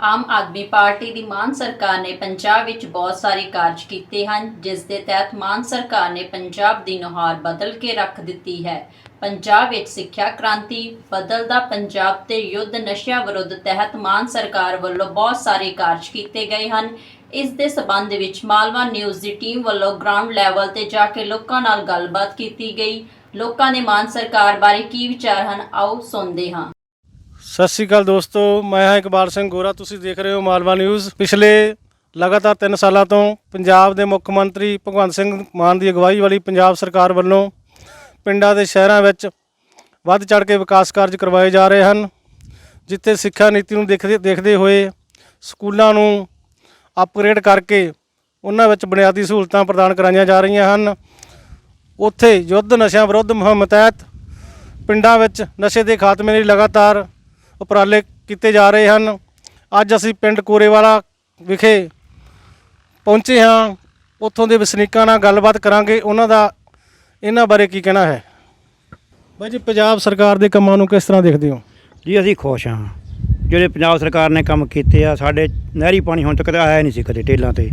Aam Aadmi party ਦੀ ਮਾਨ ਸਰਕਾਰ ਨੇ ਪੰਜਾਬ ਵਿੱਚ ਬਹੁਤ ਸਾਰੇ ਕਾਰਜ ਕੀਤੇ ਹਨ, ਜਿਸ ਦੇ ਤਹਿਤ ਮਾਨ ਸਰਕਾਰ ਨੇ ਪੰਜਾਬ ਦੀ ਨੁਹਾਰ ਬਦਲ ਕੇ ਰੱਖ ਦਿੱਤੀ ਹੈ। ਪੰਜਾਬ ਵਿੱਚ ਸਿੱਖਿਆ ਕ੍ਰਾਂਤੀ ਬਦਲਦਾ ਪੰਜਾਬ ਤੇ ਯੁੱਧ ਨਸ਼ਿਆਂ ਵਿਰੁੱਧ ਤਹਿਤ ਮਾਨ ਸਰਕਾਰ ਵੱਲੋਂ ਬਹੁਤ ਸਾਰੇ ਕਾਰਜ ਕੀਤੇ ਗਏ ਹਨ। ਇਸ ਦੇ ਸਬੰਧ ਵਿੱਚ ਮਾਲਵਾ ਨਿਊਜ਼ ਦੀ ਟੀਮ ਵੱਲੋਂ ਗਰਾਊਂਡ ਲੈਵਲ ਤੇ ਜਾ ਕੇ ਲੋਕਾਂ ਨਾਲ ਗੱਲਬਾਤ ਕੀਤੀ ਗਈ। ਲੋਕਾਂ ਦੇ ਮਾਨ ਸਰਕਾਰ ਬਾਰੇ ਕੀ ਵਿਚਾਰ ਹਨ, ਆਓ ਸੁਣਦੇ ਹਾਂ। ਸਤਿ ਸ਼੍ਰੀ ਅਕਾਲ ਦੋਸਤੋ, ਮੈਂ ਹਾਂ ਇਕਬਾਲ ਸਿੰਘ ਗੋਰਾ, ਤੁਸੀਂ ਦੇਖ ਰਹੇ ਹੋ ਮਾਲਵਾ ਨਿਊਜ਼। ਪਿਛਲੇ ਲਗਾਤਾਰ 3 ਸਾਲਾਂ ਤੋਂ ਪੰਜਾਬ ਦੇ ਮੁੱਖ ਮੰਤਰੀ ਭਗਵੰਤ ਸਿੰਘ ਮਾਨ ਦੀ ਅਗਵਾਈ ਵਾਲੀ ਪੰਜਾਬ ਸਰਕਾਰ ਵੱਲੋਂ ਪਿੰਡਾਂ ਦੇ ਸ਼ਹਿਰਾਂ ਵਿੱਚ ਵੱਧ ਚੜ ਕੇ ਵਿਕਾਸ ਕਾਰਜ ਕਰਵਾਏ ਜਾ ਰਹੇ ਹਨ, ਜਿੱਥੇ ਸਿੱਖਿਆ ਨੀਤੀ ਨੂੰ ਦੇਖਦੇ ਦੇਖਦੇ ਹੋਏ ਸਕੂਲਾਂ ਨੂੰ ਅਪਗ੍ਰੇਡ ਕਰਕੇ ਉਹਨਾਂ ਵਿੱਚ ਬੁਨਿਆਦੀ ਸਹੂਲਤਾਂ ਪ੍ਰਦਾਨ ਕਰਾਈਆਂ ਜਾ ਰਹੀਆਂ ਹਨ। ਉੱਥੇ ਯੁੱਧ ਨਸ਼ਿਆਂ ਵਿਰੁੱਧ ਮੁਹਿੰਮ ਤਹਿਤ ਪਿੰਡਾਂ ਵਿੱਚ ਨਸ਼ੇ ਦੇ ਖਾਤਮੇ ਲਈ ਲਗਾਤਾਰ ਉਪਰਾਲੇ ਕੀਤੇ ਜਾ ਰਹੇ ਹਨ। ਅੱਜ ਅਸੀਂ ਪਿੰਡ ਕੋਰੇਵਾਲਾ ਵਿਖੇ ਪਹੁੰਚੇ ਹਾਂ। ਉੱਥੋਂ ਦੇ ਵਸਨੀਕਾਂ ਨਾਲ ਗੱਲਬਾਤ ਕਰਾਂਗੇ। ਉਹਨਾਂ ਦਾ ਇਹਨਾਂ ਬਾਰੇ ਕੀ ਕਹਿਣਾ ਹੈ? ਬਾਈ ਜੀ, ਪੰਜਾਬ ਸਰਕਾਰ ਦੇ ਕੰਮਾਂ ਨੂੰ ਕਿਸ ਤਰ੍ਹਾਂ ਦੇਖਦੇ ਹੋ? ਜੀ, ਅਸੀਂ ਖੁਸ਼ ਹਾਂ। ਜਿਹੜੇ ਪੰਜਾਬ ਸਰਕਾਰ ਨੇ ਕੰਮ ਕੀਤੇ ਆ, ਸਾਡੇ ਨਹਿਰੀ ਪਾਣੀ ਹੁਣ ਤੱਕ ਤਾਂ ਆਇਆ ਨਹੀਂ ਸੀ ਕਦੇ ਟੇਲਾਂ ਤੇ।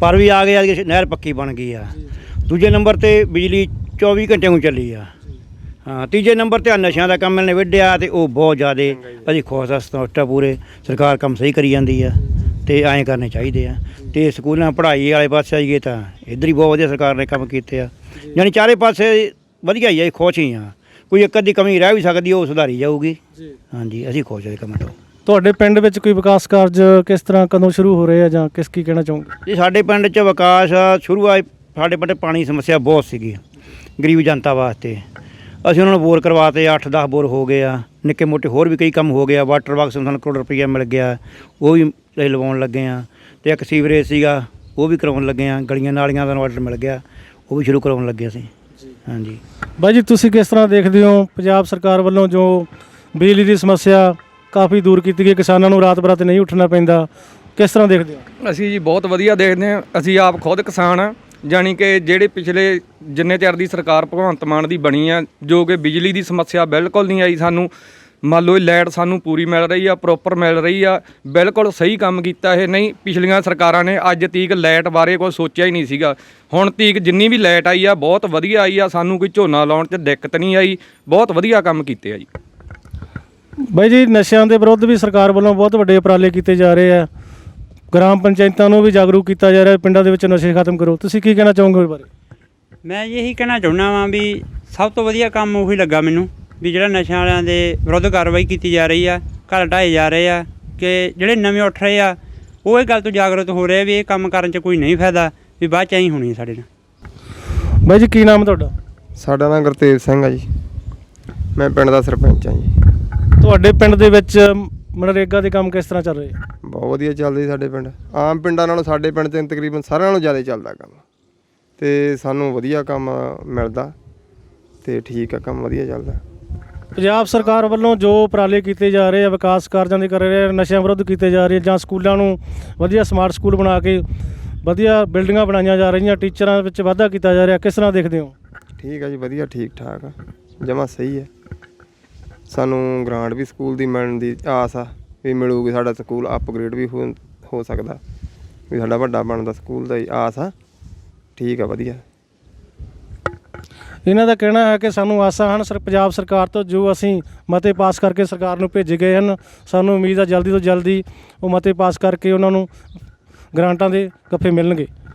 ਪਰ ਵੀ ਆ ਗਿਆ ਕਿ ਨਹਿਰ ਪੱਕੀ ਬਣ ਗਈ ਆ। ਦੂਜੇ ਨੰਬਰ ਤੇ ਬਿਜਲੀ 24 ਘੰਟੇ ਨੂੰ ਚੱਲੀ ਆ। ਹਾਂ ਤੀਜੇ ਨੰਬਰ ਤੇ ਆਹ ਨਸ਼ਿਆਂ ਦਾ ਕੰਮ ਨੇ ਵਿੱਢਿਆ ਤੇ ਉਹ ਬਹੁਤ ਜ਼ਿਆਦੇ ਅਸੀਂ ਖੁਸ਼ ਹਾਂ ਸੰਤੁਸ਼ਟ ਆ ਪੂਰੇ। ਸਰਕਾਰ ਕੰਮ ਸਹੀ ਕਰੀ ਜਾਂਦੀ ਆ ਤੇ ਐਂ ਕਰਨੇ ਚਾਹੀਦੇ ਆ। ਤੇ ਸਕੂਲਾਂ ਪੜ੍ਹਾਈ ਵਾਲੇ ਪਾਸੇ ਆਈਏ ਤਾਂ ਇੱਧਰ ਹੀ ਬਹੁਤ ਵਧੀਆ ਸਰਕਾਰ ਨੇ ਕੰਮ ਕੀਤੇ ਆ। ਯਾਨੀ ਚਾਰੇ ਪਾਸੇ ਵਧੀਆ ਹੀ ਆ ਖੁਸ਼ ਹੀ ਆ। ਕੋਈ ਇੱਕ ਅੱਧੀ ਕਮੀ ਰਹਿ ਵੀ ਸਕਦੀ ਉਹ ਸੁਧਾਰੀ ਜਾਊਗੀ। ਹਾਂਜੀ ਅਸੀਂ ਖੁਸ਼ ਹਾਂ ਇਹ ਕੰਮ ਤੋਂ। ਤੁਹਾਡੇ ਪਿੰਡ ਵਿੱਚ ਕੋਈ ਵਿਕਾਸ ਕਾਰਜ ਕਿਸ ਤਰ੍ਹਾਂ ਕਦੋਂ ਸ਼ੁਰੂ ਹੋ ਰਹੇ ਆ ਜਾਂ ਕਿਸ ਕੀ ਕਹਿਣਾ ਚਾਹੋਗੇ? ਜੀ ਸਾਡੇ ਪਿੰਡ 'ਚ ਵਿਕਾਸ ਸ਼ੁਰੂਆਤ ਸਾਡੇ ਪਿੰਡ ਪਾਣੀ ਸਮੱਸਿਆ ਬਹੁਤ ਸੀਗੀ ਗਰੀਬ ਜਨਤਾ ਵਾਸਤੇ। ਅਸੀਂ ਉਹਨਾਂ ਨੂੰ ਬੋਰ ਕਰਵਾਤੇ 8-10 ਬੋਰ ਹੋ ਗਏ ਆ। ਨਿੱਕੇ ਮੋਟੇ ਹੋਰ ਵੀ ਕਈ ਕੰਮ ਹੋ ਗਿਆ ਵਾਟਰ ਬਾਕਸ ਨੂੰ ਸਾਨੂੰ ਕਰੋੜ ਰੁਪਈਆ ਮਿਲ ਗਿਆ। ਉਹ ਵੀ ਅਸੀਂ ਲਵਾਉਣ ਲੱਗੇ ਆ। ਤੇ ਇੱਕ ਸੀਵਰੇਜ ਸੀਗਾ ਉਹ ਵੀ ਕਰਾਉਣ ਲੱਗੇ ਆ। ਗਲੀਆਂ ਨਾਲੀਆਂ ਦਾ ਆਰਡਰ ਮਿਲ ਗਿਆ। ਉਹ ਵੀ ਸ਼ੁਰੂ ਕਰਾਉਣ ਲੱਗੇ ਅਸੀਂ। ਹਾਂਜੀ। ਬਾਈ ਜੀ ਤੁਸੀਂ ਕਿਸ ਤਰ੍ਹਾਂ ਦੇਖਦੇ ਹੋ ਪੰਜਾਬ ਸਰਕਾਰ ਵੱਲੋਂ ਜੋ ਬਿਜਲੀ ਦੀ ਸਮੱਸਿਆ ਕਾਫੀ ਦੂਰ ਕੀਤੀ ਗਈ ਕਿਸਾਨਾਂ ਨੂੰ ਰਾਤ ਬਰਾਤ ਨਹੀਂ ਉੱਠਣਾ ਪੈਂਦਾ? ਕਿਸ ਤਰ੍ਹਾਂ ਦੇਖਦੇ ਹੋ? ਅਸੀਂ ਜੀ ਬਹੁਤ ਵਧੀਆ ਦੇਖਦੇ ਹਾਂ। ਅਸੀਂ ਆਪ ਖੁਦ ਕਿਸਾਨ ਆ ਜਾਣੀ ਕਿ ਜਿਹੜੇ ਪਿਛਲੇ ਜਿੰਨੇ ਚਿਰ ਦੀ ਸਰਕਾਰ ਭਗਵੰਤ ਮਾਨ ਦੀ ਬਣੀ ਆ, ਜੋ ਕਿ ਬਿਜਲੀ ਦੀ ਸਮੱਸਿਆ ਬਿਲਕੁਲ ਨਹੀਂ ਆਈ ਸਾਨੂੰ, ਮੰਨ ਲਓ ਇਹ ਲਾਈਟ ਸਾਨੂੰ ਪੂਰੀ ਮਿਲ ਰਹੀ ਆ ਪ੍ਰੋਪਰ ਮਿਲ ਰਹੀ ਆ, ਬਿਲਕੁਲ ਸਹੀ ਕੰਮ ਕੀਤਾ ਇਹ, ਨਹੀਂ ਪਿਛਲੀਆਂ ਸਰਕਾਰਾਂ ਨੇ ਅੱਜ ਤੀਕ ਲਾਈਟ ਬਾਰੇ ਕੋਈ ਸੋਚਿਆ ਹੀ ਨਹੀਂ ਸੀਗਾ। ਹੁਣ ਤੀਕ ਜਿੰਨੀ ਵੀ ਲਾਈਟ ਆਈ ਆ, ਬਹੁਤ ਵਧੀਆ ਆਈ ਆ, ਸਾਨੂੰ ਕੋਈ ਝੋਨਾ ਲਾਉਣ 'ਚ ਦਿੱਕਤ ਨਹੀਂ ਆਈ, ਬਹੁਤ ਵਧੀਆ ਕੰਮ ਕੀਤੇ ਆ ਜੀ। ਬਾਈ ਜੀ, ਨਸ਼ਿਆਂ ਦੇ ਵਿਰੁੱਧ ਵੀ ਸਰਕਾਰ ਵੱਲੋਂ ਬਹੁਤ ਵੱਡੇ ਉਪਰਾਲੇ ਕੀਤੇ ਜਾ ਰਹੇ ਆ। ਗ੍ਰਾਮ ਪੰਚਾਇਤਾਂ ਨੂੰ ਵੀ ਜਾਗਰੂਕ ਕੀਤਾ ਜਾ ਰਿਹਾ ਪਿੰਡਾਂ ਦੇ ਵਿੱਚ ਨਸ਼ੇ ਖਤਮ ਕਰੋ। ਤੁਸੀਂ ਕੀ ਕਹਿਣਾ ਚਾਹੋਗੇ ਇਸ ਬਾਰੇ? ਮੈਂ ਇਹੀ ਕਹਿਣਾ ਚਾਹੁੰਦਾ ਵਾਂ ਵੀ ਸਭ ਤੋਂ ਵਧੀਆ ਕੰਮ ਉਹੀ ਲੱਗਾ ਮੈਨੂੰ ਵੀ ਜਿਹੜਾ ਨਸ਼ਿਆਂ ਵਾਲਿਆਂ ਦੇ ਵਿਰੁੱਧ ਕਾਰਵਾਈ ਕੀਤੀ ਜਾ ਰਹੀ ਆ ਘਰ ਢਾਏ ਜਾ ਰਹੇ ਆ ਕਿ ਜਿਹੜੇ ਨਵੇਂ ਉੱਠ ਰਹੇ ਆ ਉਹ ਇਹ ਗੱਲ ਤੋਂ ਜਾਗਰੂਕ ਹੋ ਰਹੇ ਆ ਵੀ ਇਹ ਕੰਮ ਕਰਨ 'ਚ ਕੋਈ ਨਹੀਂ ਫਾਇਦਾ ਵੀ ਬਾਅਦ 'ਚ ਐਂ ਹੋਣੀ ਸਾਡੇ ਨਾਲ। ਬਾਈ ਜੀ ਕੀ ਨਾਮ ਤੁਹਾਡਾ? ਸਾਡਾ ਨਾਮ ਗੁਰਤੇਜ ਸਿੰਘ ਆ ਜੀ। ਮੈਂ ਪਿੰਡ ਦਾ ਸਰਪੰਚ ਆ ਜੀ। ਤੁਹਾਡੇ ਪਿੰਡ ਦੇ ਵਿੱਚ ਮਨਰੇਗਾ ਦੇ ਕੰਮ ਕਿਸ ਤਰ੍ਹਾਂ ਚੱਲ ਰਹੇ? ਆ? ਬਹੁਤ ਵਧੀਆ ਚੱਲਦੀ ਸਾਡੇ ਪਿੰਡ। ਆਮ ਪਿੰਡਾਂ ਨਾਲੋਂ ਸਾਡੇ ਪਿੰਡ 'ਚ ਤਕਰੀਬਨ ਸਾਰਿਆਂ ਨਾਲੋਂ ਜ਼ਿਆਦਾ ਚੱਲਦਾ ਕੰਮ। ਤੇ ਸਾਨੂੰ ਵਧੀਆ ਕੰਮ ਮਿਲਦਾ ਤੇ ਠੀਕ ਆ ਕੰਮ ਵਧੀਆ ਚੱਲਦਾ। ਪੰਜਾਬ ਸਰਕਾਰ ਵੱਲੋਂ ਜੋ ਉਪਰਾਲੇ ਕੀਤੇ ਜਾ ਰਹੇ ਆ ਵਿਕਾਸ ਕਾਰਜਾਂ ਦੇ ਕਰ ਰਹੇ ਆ ਨਸ਼ਿਆਂ ਵਿਰੁੱਧ ਕੀਤੇ ਜਾ ਰਹੇ ਜਾਂ ਸਕੂਲਾਂ ਨੂੰ ਵਧੀਆ ਸਮਾਰਟ ਸਕੂਲ ਬਣਾ ਕੇ ਵਧੀਆ ਬਿਲਡਿੰਗਾਂ ਬਣਾਈਆਂ ਜਾ ਰਹੀਆਂ ਟੀਚਰਾਂ ਵਿੱਚ ਵਾਧਾ ਕੀਤਾ ਜਾ ਰਿਹਾ ਕਿਸ ਤਰ੍ਹਾਂ ਦੇਖਦੇ ਹੋ? ਠੀਕ ਆ ਜੀ ਵਧੀਆ ਠੀਕ ਠਾਕ ਆ ਜਮਾ ਸਹੀ ਹੈ ਸਾਨੂੰ ਗ੍ਰਾਂਟ ਵੀ ਸਕੂਲ ਦੀ ਮਿਲਣ ਦੀ ਆਸ ਆ। ਵੀ ਮਿਲੂਗੀ, ਸਾਡਾ ਸਕੂਲ ਅਪਗ੍ਰੇਡ ਵੀ ਹੋ ਹੋ ਸਕਦਾ। ਵੀ ਸਾਡਾ ਵੱਡਾ ਬਣਦਾ ਸਕੂਲ ਦਾ ਹੀ ਆਸ ਆ। ਠੀਕ ਆ, ਵਧੀਆ। ਇਹਨਾਂ ਦਾ ਕਹਿਣਾ ਹੈ ਕਿ ਸਾਨੂੰ ਆਸਾਂ ਹਨ, ਸਰ, ਪੰਜਾਬ ਸਰਕਾਰ ਤੋਂ ਜੋ ਅਸੀਂ ਮਤੇ ਪਾਸ ਕਰਕੇ ਸਰਕਾਰ ਨੂੰ ਭੇਜੇ ਗਏ ਹਨ, ਸਾਨੂੰ ਉਮੀਦ ਆ ਜਲਦੀ ਤੋਂ ਜਲਦੀ ਉਹ ਮਤੇ ਪਾਸ ਕਰਕੇ ਉਹਨਾਂ ਨੂੰ ਗ੍ਰਾਂਟਾਂ ਦੇ ਗੱਫੇ ਮਿਲਣਗੇ।